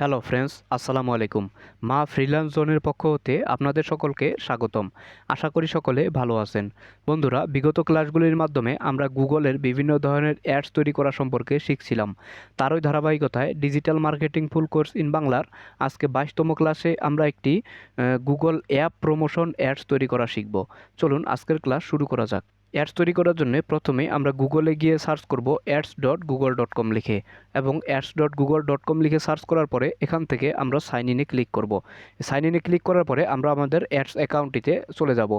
Hello friends, আসসালামু আলাইকুম। মা ফ্রিল্যান্স জোনের পক্ষ হতে আপনাদের সকলকে স্বাগতম। আশা করি সকলে ভালো আছেন। বন্ধুরা, বিগত ক্লাসগুলির মাধ্যমে আমরা গুগলের বিভিন্ন ধরনের অ্যাডস তৈরি করা সম্পর্কে শিখছিলাম। তারই ধারাবাহিকতায় digital marketing full course in বাংলার আজকে বাইশতম ক্লাসে আমরা একটি গুগল অ্যাপ প্রমোশন অ্যাডস তৈরি করা শিখব। চলুন আজকের ক্লাস শুরু করা যাক। অ্যাডস তৈরি করার জন্য প্রথমে আমরা গুগলে গিয়ে সার্চ করব ads dot Google dot com লিখে এবং ads dot Google dot com লিখে সার্চ করার পরে এখান থেকে আমরা সাইন ইনে ক্লিক করব। সাইন ইনে ক্লিক করার পরে আমরা আমাদের অ্যাডস অ্যাকাউন্টটিতে চলে যাব।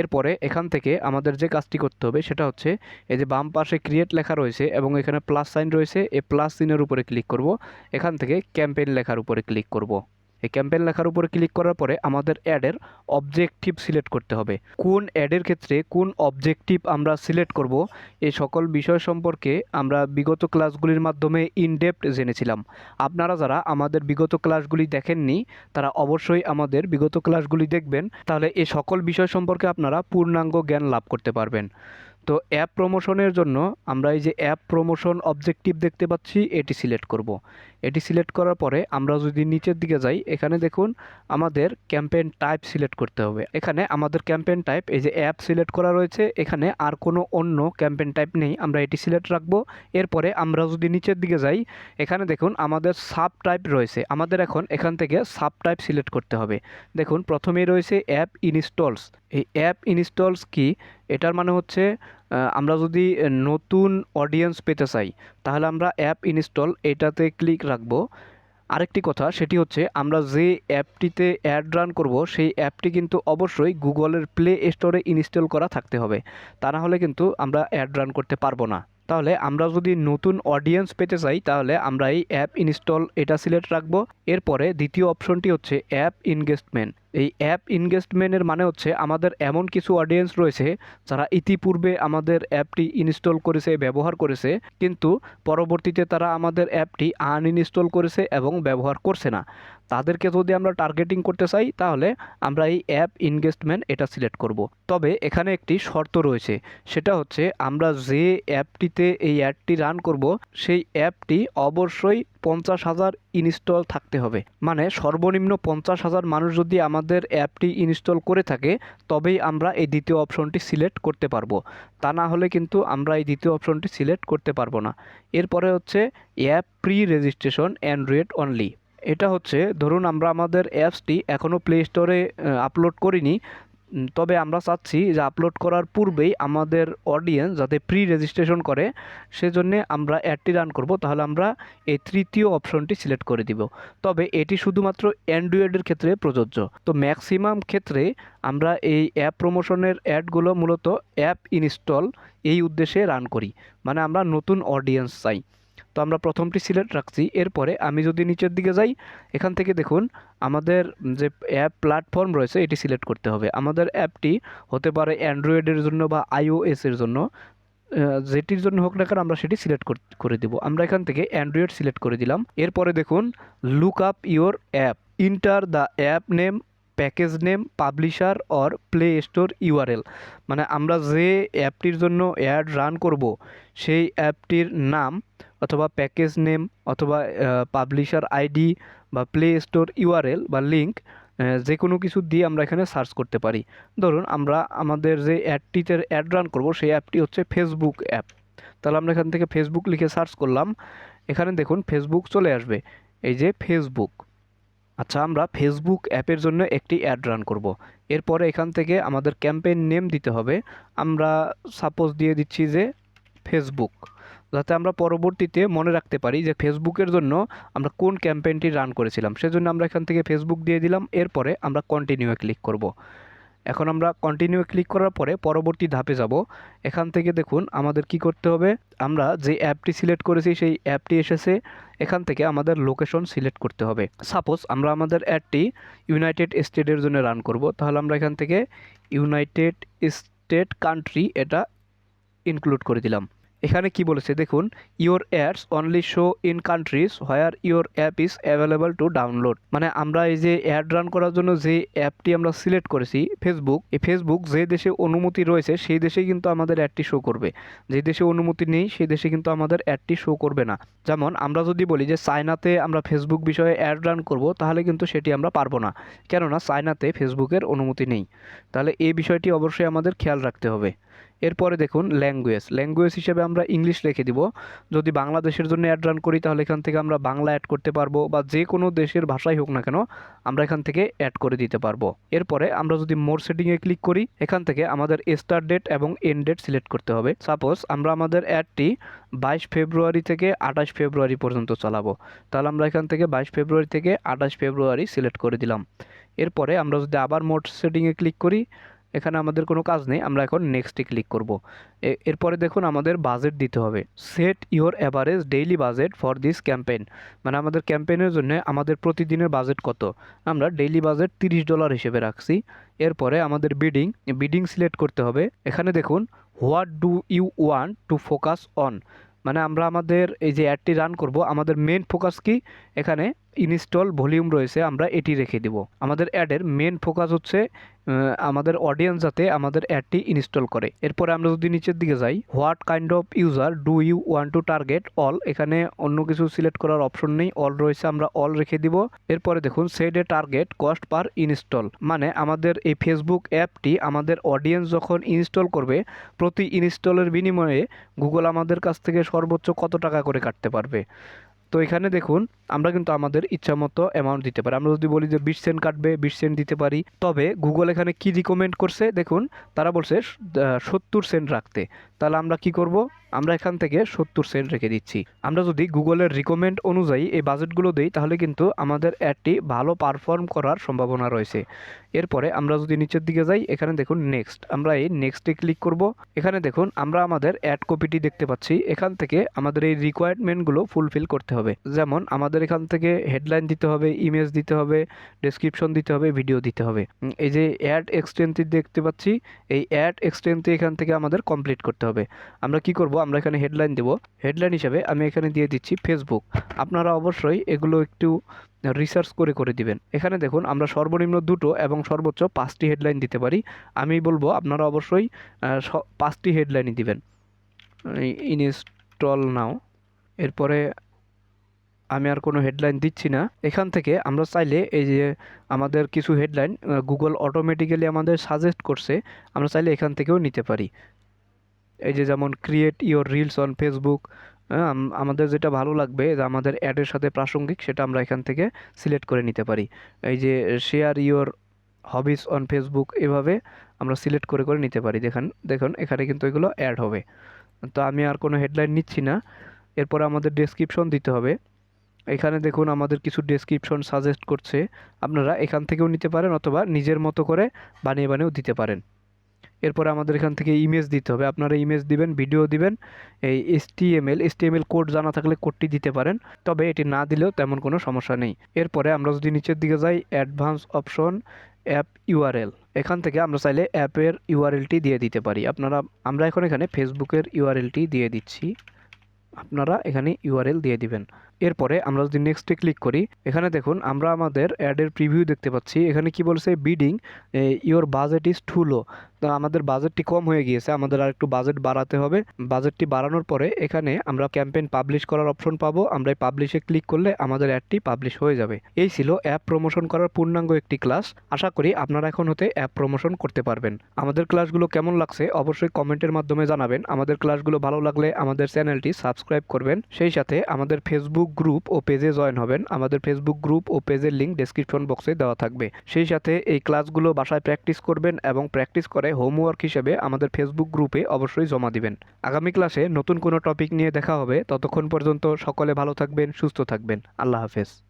এরপরে এখান থেকে আমাদের যে কাজটি করতে হবে সেটা হচ্ছে এই যে বাম পাশে ক্রিয়েট লেখা রয়েছে এবং এখানে প্লাস সাইন রয়েছে, এই প্লাস সিনের উপরে ক্লিক করব। এখান থেকে ক্যাম্পেইন লেখার উপরে ক্লিক করব। এই ক্যাম্পেইন লেখার উপরে ক্লিক করার পরে আমাদের অ্যাডের অবজেক্টিভ সিলেক্ট করতে হবে। কোন অ্যাডের ক্ষেত্রে কোন অবজেক্টিভ আমরা সিলেক্ট করব? এই সকল বিষয় সম্পর্কে আমরা বিগত ক্লাসগুলির মাধ্যমে ইনডেপথ জেনেছিলাম। আপনারা যারা আমাদের বিগত ক্লাসগুলি দেখেননি, তারা অবশ্যই আমাদের বিগত ক্লাসগুলি দেখবেন। তাহলে এই সকল বিষয় সম্পর্কে আপনারা পূর্ণাঙ্গ জ্ঞান লাভ করতে পারবেন। তো অ্যাপ প্রমোশনের জন্য আমরা এই যে অ্যাপ প্রমোশন অবজেক্টিভ দেখতে পাচ্ছি, এটি সিলেক্ট করব। এটি সিলেক্ট করার পরে আমরা যদি নিচের দিকে যাই, এখানে দেখুন আমাদের ক্যাম্পেইন টাইপ সিলেক্ট করতে হবে। এখানে আমাদের ক্যাম্পেইন টাইপ, এই যে অ্যাপ সিলেক্ট করা রয়েছে, এখানে আর কোনো অন্য ক্যাম্পেইন টাইপ নেই। আমরা এটি সিলেক্ট রাখব। এরপরে আমরা যদি নিচের দিকে যাই, এখানে দেখুন আমাদের সাব টাইপ রয়েছে। আমাদের এখন এখান থেকে সাব টাইপ সিলেক্ট করতে হবে। দেখুন প্রথমেই রয়েছে অ্যাপ ইনস্টলস। এই অ্যাপ ইনস্টলস কি? এটার মানে হচ্ছে আমরা যদি নতুন অডিয়েন্স পেতে চাই, তাহলে আমরা অ্যাপ ইনস্টল এটাতে ক্লিক রাখব। আরেকটি কথা, সেটি হচ্ছে আমরা যে অ্যাপটিতে অ্যাড রান করব, সেই অ্যাপটি কিন্তু অবশ্যই গুগলের প্লে স্টোরে ইনস্টল করা থাকতে হবে। তা না হলে কিন্তু আমরা অ্যাড রান করতে পারব না। তাহলে আমরা যদি নতুন অডিয়েন্স পেতে চাই, তাহলে আমরা এই অ্যাপ ইনস্টল এটা সিলেক্ট রাখব। এরপরে দ্বিতীয় অপশনটি হচ্ছে অ্যাপ ইনভেস্টমেন্ট এই অ্যাপ ইনভেস্টমেন্টের মানে হচ্ছে আমাদের এমন কিছু অডিয়েন্স রয়েছে, যারা ইতিপূর্বে আমাদের অ্যাপটি ইনস্টল করেছে, ব্যবহার করেছে, কিন্তু পরবর্তীতে তারা আমাদের অ্যাপটি আনইনস্টল করেছে এবং ব্যবহার করছে না। তাদেরকে যদি আমরা টার্গেটিং করতে চাই, তাহলে আমরা এই অ্যাপ ইনভেস্টমেন্ট এটা সিলেক্ট করব। তবে এখানে একটি শর্ত রয়েছে, সেটা হচ্ছে আমরা যে অ্যাপটিতে এই অ্যাডটি রান করব, সেই অ্যাপটি অবশ্যই পঞ্চাশ হাজার ইনস্টল থাকতে হবে। মানে সর্বনিম্ন পঞ্চাশ হাজার মানুষ যদি আমাদের অ্যাপটি ইনস্টল করে থাকে, তবেই আমরা এই দ্বিতীয় অপশনটি সিলেক্ট করতে পারব। তা না হলে কিন্তু আমরা এই দ্বিতীয় অপশনটি সিলেক্ট করতে পারব না। এরপরে হচ্ছে app pre registration Android only এটা হচ্ছে, ধরুন আমরা আমাদের অ্যাপসটি এখনও প্লে স্টোরে আপলোড করিনি। তবে আমরা চাচ্ছি যে আপলোড করার পূর্বেই আমাদের অডিয়েন্স যাতে প্রি রেজিস্ট্রেশন করে, সেজন্য আমরা অ্যাডটি রান করব। তাহলে আমরা এই তৃতীয় অপশনটি সিলেক্ট করে দিব। তবে এটি শুধুমাত্র অ্যান্ড্রয়েডের ক্ষেত্রে প্রযোজ্য। তো ম্যাক্সিমাম ক্ষেত্রে আমরা এই অ্যাপ প্রমোশনের অ্যাডগুলো মূলত অ্যাপ ইনস্টল এই উদ্দেশ্যে রান করি। মানে আমরা নতুন অডিয়েন্স চাই। তো আমরা প্রথমটি সিলেক্ট রাখছি। এরপরে আমি যদি নিচের দিকে যাই, এখান থেকে দেখুন আমাদের যে অ্যাপ প্ল্যাটফর্ম রয়েছে, এটি সিলেক্ট করতে হবে। আমাদের অ্যাপটি হতে পারে অ্যান্ড্রয়েডের জন্য বা আইওএসের জন্য। যেটির জন্য হোক না কেন আমরা সেটি সিলেক্ট করে দেব। আমরা এখান থেকে অ্যান্ড্রয়েড সিলেক্ট করে দিলাম। এরপরে দেখুন look up your app enter the app name package name publisher or Play Store URL মানে আমরা যে অ্যাপটির জন্য অ্যাড রান করব, সেই অ্যাপটির নাম অথবা প্যাকেজ নেম অথবা পাবলিশার আইডি বা প্লে স্টোর ইউআরএল বা লিঙ্ক যে কোনো কিছু দিয়ে আমরা এখানে সার্চ করতে পারি। ধরুন আমরা আমাদের যে অ্যাডটিতে অ্যাড রান করব, সেই অ্যাপটি হচ্ছে ফেসবুক অ্যাপ তাহলে আমরা এখান থেকে ফেসবুক লিখে সার্চ করলাম। এখানে দেখুন ফেসবুক চলে আসবে। এই যে ফেসবুক আচ্ছা আমরা ফেসবুক অ্যাপের জন্য একটি অ্যাড রান করব। এরপরে এখান থেকে আমাদের ক্যাম্পেইন নেম দিতে হবে। আমরা সাপোজ দিয়ে দিচ্ছি যে ফেসবুক যাতে আমরা পরবর্তীতে মনে রাখতে পারি যে ফেসবুকের জন্য আমরা কোন ক্যাম্পেইনটি রান করেছিলাম। সেজন্য আমরা এখান থেকে ফেসবুক দিয়ে দিলাম, এরপরে আমরা কন্টিনিউয়ে ক্লিক করব। এখন আমরা কন্টিনিউ ক্লিক করার পরে পরবর্তী ধাপে যাব। এখান থেকে দেখুন আমাদের কি করতে হবে, আমরা যে অ্যাপটি সিলেক্ট করেছি সেই অ্যাপটি এসেছে, এখান থেকে আমাদের লোকেশন সিলেক্ট করতে হবে। সাপোজ আমরা আমাদের অ্যাডটি ইউনাইটেড স্টেটের জন্য রান করব, তাহলে আমরা এখান থেকে ইউনাইটেড স্টেট কান্ট্রি এটা ইনক্লুড করে দিলাম। এখানে কি বলেছে? দেখুন your ads only show in countries where your app is available to download মানে আমরা এই যে অ্যাড রান করার জন্য যে অ্যাপটি আমরা সিলেক্ট করেছি ফেসবুক এই ফেসবুক যে দেশে অনুমতি রয়েছে, সেই দেশেই কিন্তু আমাদের অ্যাডটি শো করবে। যে দেশে অনুমতি নেই, সেই দেশে কিন্তু আমাদের অ্যাডটি শো করবে না। যেমন, আমরা যদি বলি যে চায়নাতে আমরা ফেসবুক বিষয়ে অ্যাড রান করব, তাহলে কিন্তু সেটি আমরা পারব না। কেননা, চায়নাতে ফেসবুকের অনুমতি নেই। তাহলে এই বিষয়টি অবশ্যই আমাদের খেয়াল রাখতে হবে। এরপরে দেখুন ল্যাঙ্গুয়েজ ল্যাঙ্গুয়েজ হিসেবে আমরা ইংলিশ রেখে দিব। যদি বাংলাদেশের জন্য অ্যাড রান করি, তাহলে এখান থেকে আমরা বাংলা অ্যাড করতে পারব বা যে কোনো দেশের ভাষাই হোক না কেন, আমরা এখান থেকে অ্যাড করে দিতে পারব। এরপরে আমরা যদি মোর সেটিংয়ে ক্লিক করি, এখান থেকে আমাদের স্টার্ট ডেট এবং এন্ড ডেট সিলেক্ট করতে হবে। সাপোজ আমরা আমাদের অ্যাডটি বাইশ ফেব্রুয়ারি থেকে আঠাশ ফেব্রুয়ারি পর্যন্ত চালাবো। তাহলে আমরা এখান থেকে বাইশ ফেব্রুয়ারি থেকে আঠাশ ফেব্রুয়ারি সিলেক্ট করে দিলাম। এরপরে আমরা যদি আবার মোড সেটিংয়ে ক্লিক করি এখানে আমাদের কোনো কাজ নেই, আমরা এখন নেক্সটে ক্লিক করব। এরপরে দেখুন আমাদের বাজেট দিতে হবে। Set your average daily budget for this campaign মানে আমাদের ক্যাম্পেইনের জন্য আমাদের প্রতিদিনের বাজেট কত? আমরা ডেইলি বাজেট তিরিশ ডলার হিসেবে রাখছি। এরপরে আমাদের বিডিং বিডিং সিলেক্ট করতে হবে। এখানে দেখুন what do you want to focus on মানে আমরা আমাদের এই যে অ্যাডটি রান করব, আমাদের মেন ফোকাস কি? এখানে ইনস্টল ভলিউম রয়েছে, আমরা এটি রেখে দিব। আমাদের অ্যাডের মেন ফোকাস হচ্ছে আমাদের অডিয়েন্স যাতে আমাদের অ্যাডটি ইনস্টল করে। এরপরে আমরা যদি নিচের দিকে যাই what kind of user do you want to target all এখানে অন্য কিছু সিলেক্ট করার অপশন নেই। অল রয়েছে, আমরা অল রেখে দিব। এরপরে দেখুন set a target cost per install মানে আমাদের এই ফেসবুক অ্যাপটি আমাদের অডিয়েন্স যখন ইনস্টল করবে, প্রতি ইনস্টলের বিনিময়ে গুগল আমাদের কাছ থেকে সর্বোচ্চ কত টাকা করে কাটতে পারবে? তো এখানে দেখুন, আমরা কিন্তু আমাদের ইচ্ছা মতো অ্যামাউন্ট দিতে পারি। আমরা যদি বলি যে বিশ সেন্ট কাটবে, বিশ সেন্ট দিতে পারি। তবে গুগল এখানে কি রিকমেন্ড করছে? দেখুন, তারা বলছে সত্তর সেন্ট রাখতে। তাহলে আমরা কি করব? আমরা এখান থেকে সত্তর সেন্ট রেখে দিচ্ছি। আমরা যদি গুগলের রিকমেন্ড অনুযায়ী এই বাজেটগুলো দিই, তাহলে কিন্তু আমাদের অ্যাডটি ভালো পারফর্ম করার সম্ভাবনা রয়েছে। এরপরে আমরা যদি নিচের দিকে যাই, এখানে দেখুন নেক্সট আমরা এই নেক্সটে ক্লিক করব। এখানে দেখুন আমরা আমাদের অ্যাড কপিটি দেখতে পাচ্ছি। এখান থেকে আমাদের এই রিকোয়ারমেন্টগুলো ফুলফিল করতে হবে। যেমন আমাদের এখান থেকে হেডলাইন দিতে হবে ইমেজ দিতে হবে ডেসক্রিপশন দিতে হবে ভিডিও দিতে হবে। এই যে অ্যাড এক্সটেন্সটি দেখতে পাচ্ছি, এই অ্যাড এক্সটেন্সটি এখান থেকে আমাদের কমপ্লিট করতে হবে। আমরা কি করব? আমরা এখানে হেডলাইন দেব। হেডলাইন হিসাবে আমি এখানে দিয়ে দিচ্ছি ফেসবুক আপনারা অবশ্যই এগুলো একটু রিসার্চ করে করে দিবেন। এখানে দেখুন, আমরা সর্বনিম্ন দুটো এবং সর্বোচ্চ পাঁচটি হেডলাইন দিতে পারি। আমি বলব, আপনারা অবশ্যই পাঁচটি হেডলাইনই দিবেন। ইনস্টল নাও এরপরে আমি আর কোনো হেডলাইন দিচ্ছি না। এখান থেকে আমরা চাইলে এই যে আমাদের কিছু হেডলাইন গুগল অটোমেটিক্যালি আমাদের সাজেস্ট করছে। আমরা চাইলে এখান থেকেও নিতে পারি। এই যে যেমন create your reels on Facebook হ্যাঁ আমাদের যেটা ভালো লাগবে যে আমাদের অ্যাডের সাথে প্রাসঙ্গিক সেটা আমরা এখান থেকে সিলেক্ট করে নিতে পারি। এই যে share your hobbies on Facebook এভাবে আমরা সিলেক্ট করে করে নিতে পারি। দেখেন, দেখুন, এখানে কিন্তু এগুলো অ্যাড হবে। তো আমি আর কোনো হেডলাইন নিচ্ছি না। এরপর আমাদের ডেসক্রিপশন দিতে হবে। এখানে দেখুন, আমাদের কিছু ডেসক্রিপশন সাজেস্ট করছে। আপনারা এখান থেকেও নিতে পারেন অথবা নিজের মতো করে বানিয়ে, বানিয়েও দিতে পারেন। এরপরে আমাদের এখান থেকে ইমেজ দিতে হবে। আপনারা ইমেজ দিবেন ভিডিও দিবেন, এই S T M L S T M L code জানা থাকলে কোডটি দিতে পারেন, তবে এটি না দিলেও তেমন কোনো সমস্যা নেই। এরপরে আমরা যদি নিচের দিকে যাই অ্যাডভান্স অপশন অ্যাপ ইউআরএল এখান থেকে আমরা চাইলে অ্যাপের ইউআরএলটি দিয়ে দিতে পারি। আপনারা, আমরা এখন এখানে ফেসবুকের ইউআরএলটি দিয়ে দিচ্ছি। আপনারা এখানে ইউআরএল দিয়ে দিবেন। এরপরে আমরা যদি নেক্সটে ক্লিক করি, এখানে দেখুন আমরা আমাদের অ্যাডের প্রিভিউ দেখতে পাচ্ছি। এখানে কি বলছে? Bidding your budget is too low তো আমাদের বাজেটটি কম হয়ে গিয়েছে, আমাদের আর একটু বাজেট বাড়াতে হবে। বাজেটটি বাড়ানোর পরে এখানে আমরা ক্যাম্পেইন পাবলিশ করার অপশন পাবো। আমরা এই পাবলিশে ক্লিক করলে আমাদের অ্যাডটি পাবলিশ হয়ে যাবে। এই ছিল অ্যাপ প্রমোশন করার পূর্ণাঙ্গ একটি ক্লাস আশা করি আপনারা এখন হতে অ্যাপ প্রমোশন করতে পারবেন। আমাদের ক্লাসগুলো কেমন লাগছে অবশ্যই কমেন্টের মাধ্যমে জানাবেন। আমাদের ক্লাসগুলো ভালো লাগলে আমাদের চ্যানেলটি সাবস্ক্রাইব করবেন। সেই সাথে আমাদের ফেসবুক গ্রুপ ও পেজে জয়েন হবেন। আমাদের ফেসবুক গ্রুপ ও পেজের লিঙ্ক ডেসক্রিপশন বক্সে দেওয়া থাকবে। সেই সাথে এই ক্লাসগুলো বাসায় প্র্যাকটিস করবেন এবং প্র্যাকটিস করে হোমওয়ার্ক হিসেবে আমাদের ফেসবুক গ্রুপে অবশ্যই জমা দিবেন। আগামী ক্লাসে নতুন কোনো টপিক নিয়ে দেখা হবে। ততক্ষণ পর্যন্ত সকলে ভালো থাকবেন, সুস্থ থাকবেন। আল্লাহ হাফেজ।